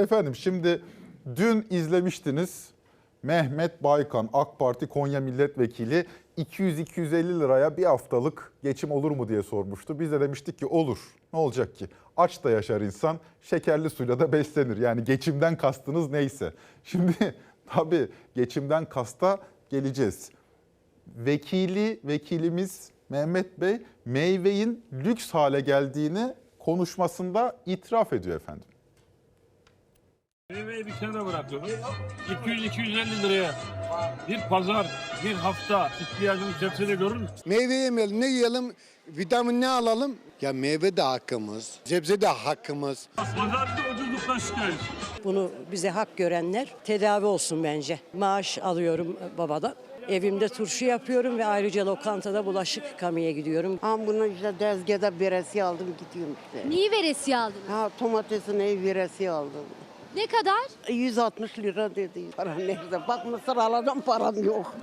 Efendim şimdi dün izlemiştiniz. Mehmet Baykan AK Parti Konya Milletvekili 200-250 liraya bir haftalık geçim olur mu diye sormuştu. Biz de demiştik ki olur. Ne olacak ki? Aç da yaşar insan, şekerli suyla da beslenir. Yani geçimden kastınız neyse. Şimdi tabii geçimden kasta geleceğiz. Vekili, vekilimiz Mehmet Bey meyvenin lüks hale geldiğini konuşmasında itiraf ediyor efendim. Meyveyi bir kenara bırakıyorum. 200-250 liraya bir pazar, bir hafta ihtiyacımız hepsini görür müsün? Meyve yemeyelim, ne yiyelim, vitamin ne alalım? Ya meyve de hakkımız, sebze de hakkımız. Pazarda ucuzluktan şikayet. Bunu bize hak görenler tedavi olsun bence. Maaş alıyorum babadan. Evimde turşu yapıyorum ve ayrıca lokantada bulaşık yıkamaya gidiyorum. Ha bunu işte dezgede biresi aldım gidiyorum işte. Neyi veresiye aldınız? Ha domatesin ev biresi aldım. Ne kadar? 160 lira dedi. Para nerede? Bak mısır aladım param yok.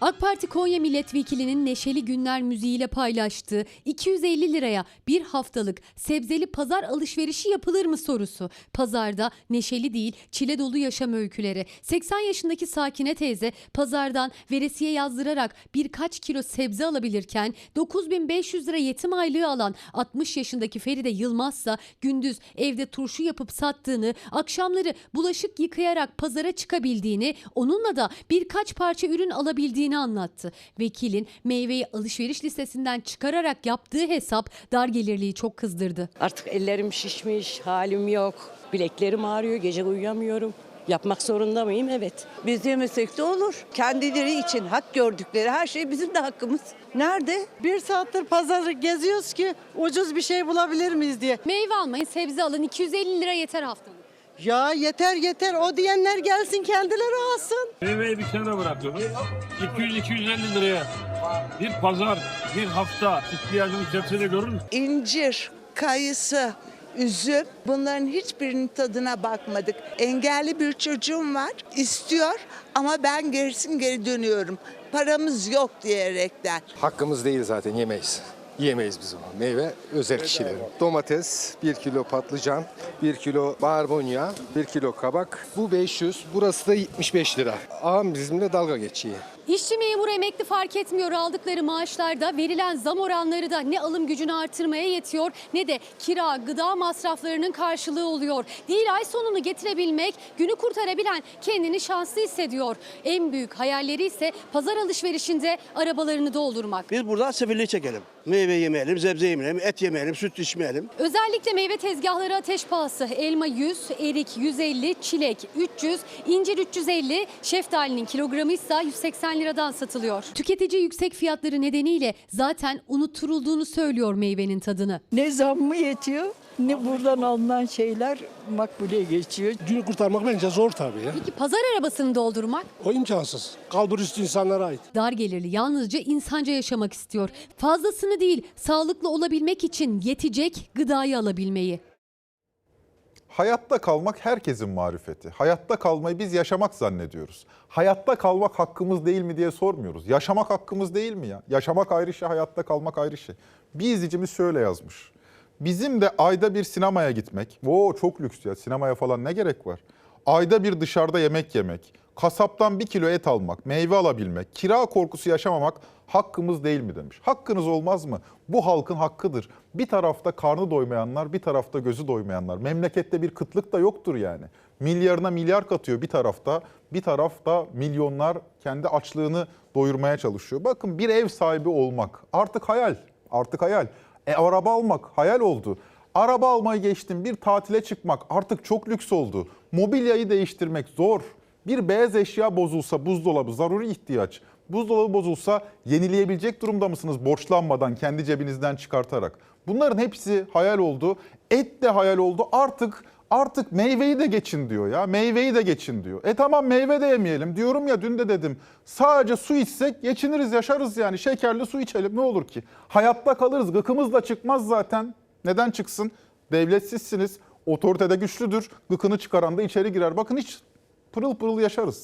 AK Parti Konya Milletvekilinin Neşeli Günler müziğiyle paylaştığı 250 liraya bir haftalık sebzeli pazar alışverişi yapılır mı sorusu. Pazarda neşeli değil çile dolu yaşam öyküleri. 80 yaşındaki Sakine teyze pazardan veresiye yazdırarak birkaç kilo sebze alabilirken 9500 lira yetim aylığı alan 60 yaşındaki Feride Yılmazsa gündüz evde turşu yapıp sattığını, akşamları bulaşık yıkayarak pazara çıkabildiğini, onunla da birkaç parça ürün alabildiğini anlattı. Vekilin meyveyi alışveriş listesinden çıkararak yaptığı hesap dar gelirliği çok kızdırdı. Artık ellerim şişmiş, halim yok. Bileklerim ağrıyor, gece uyuyamıyorum. Yapmak zorunda mıyım? Evet. Biz yemesek de olur. Kendileri için hak gördükleri her şey bizim de hakkımız. Nerede? Bir saattir pazarı geziyoruz ki ucuz bir şey bulabilir miyiz diye. Meyve almayın, sebze alın 250 lira yeter haftalık. Ya yeter yeter o diyenler gelsin kendileri alsın. Meyveyi bir kenara bırakıyorum. 200-250 liraya bir pazar, bir hafta ihtiyacımız hepsini görür müsün? İncir, kayısı, üzüm bunların hiçbirinin tadına bakmadık. Engelli bir çocuğum var. istiyor ama ben gerisin geri dönüyorum. Paramız yok diyerekten. Hakkımız değil zaten yemeyiz. Yiyemeyiz biz onu. Meyve özel kişilerin. Domates, 1 kilo patlıcan, 1 kilo barbunya, 1 kilo kabak. Bu 500, burası da 75 lira. Ağam bizimle dalga geçiyor. İşçi memur emekli fark etmiyor aldıkları maaşlarda verilen zam oranları da ne alım gücünü artırmaya yetiyor ne de kira gıda masraflarının karşılığı oluyor. Değil ay sonunu getirebilmek günü kurtarabilen kendini şanslı hissediyor. En büyük hayalleri ise pazar alışverişinde arabalarını doldurmak. Biz burada sefilliği çekelim. Meyve yemeyelim, sebze yemeyelim, et yemeyelim, süt içmeyelim. Özellikle meyve tezgahları ateş pahası. Elma 100, erik 150, çilek 300, incir 350, şeftalinin kilogramı ise 180 liradan satılıyor. Tüketici yüksek fiyatları nedeniyle zaten unutturulduğunu söylüyor meyvenin tadını. Ne zammı yetiyor ne buradan alınan şeyler makbule geçiyor. Günü kurtarmak bence zor tabii ya. Peki pazar arabasını doldurmak? O imkansız. Kalbur üstü insanlara ait. Dar gelirli yalnızca insanca yaşamak istiyor. Fazlasını değil, sağlıklı olabilmek için yetecek gıdayı alabilmeyi. Hayatta kalmak herkesin marifeti. Hayatta kalmayı biz yaşamak zannediyoruz. Hayatta kalmak hakkımız değil mi diye sormuyoruz. Yaşamak hakkımız değil mi ya? Yaşamak ayrı şey, hayatta kalmak ayrı şey. Bir izleyicimiz şöyle yazmış. Bizim de ayda bir sinemaya gitmek. Oo çok lüks ya sinemaya falan ne gerek var? Ayda bir dışarıda yemek yemek, kasaptan bir kilo et almak, meyve alabilmek, kira korkusu yaşamamak hakkımız değil mi demiş. Hakkınız olmaz mı? Bu halkın hakkıdır. Bir tarafta karnı doymayanlar, bir tarafta gözü doymayanlar. Memlekette bir kıtlık da yoktur yani. Milyarına milyar katıyor bir tarafta, bir tarafta milyonlar kendi açlığını doyurmaya çalışıyor. Bakın bir ev sahibi olmak artık hayal, artık hayal. E araba almak hayal oldu. Araba almayı geçtim bir tatile çıkmak artık çok lüks oldu. Mobilyayı değiştirmek zor. Bir beyaz eşya bozulsa buzdolabı zaruri ihtiyaç. Buzdolabı bozulsa yenileyebilecek durumda mısınız borçlanmadan kendi cebinizden çıkartarak? Bunların hepsi hayal oldu. Et de hayal oldu. Artık artık meyveyi de geçin diyor ya. Meyveyi de geçin diyor. E tamam meyve de yemeyelim. Diyorum ya dün de dedim. Sadece su içsek geçiniriz, yaşarız yani. Şekerli su içelim ne olur ki? Hayatta kalırız. Gıkımız da çıkmaz zaten. Neden çıksın? Devletsizsiniz. Otoritede güçlüdür. Gıkını çıkaran da içeri girer. Bakın hiç pırıl pırıl yaşarız.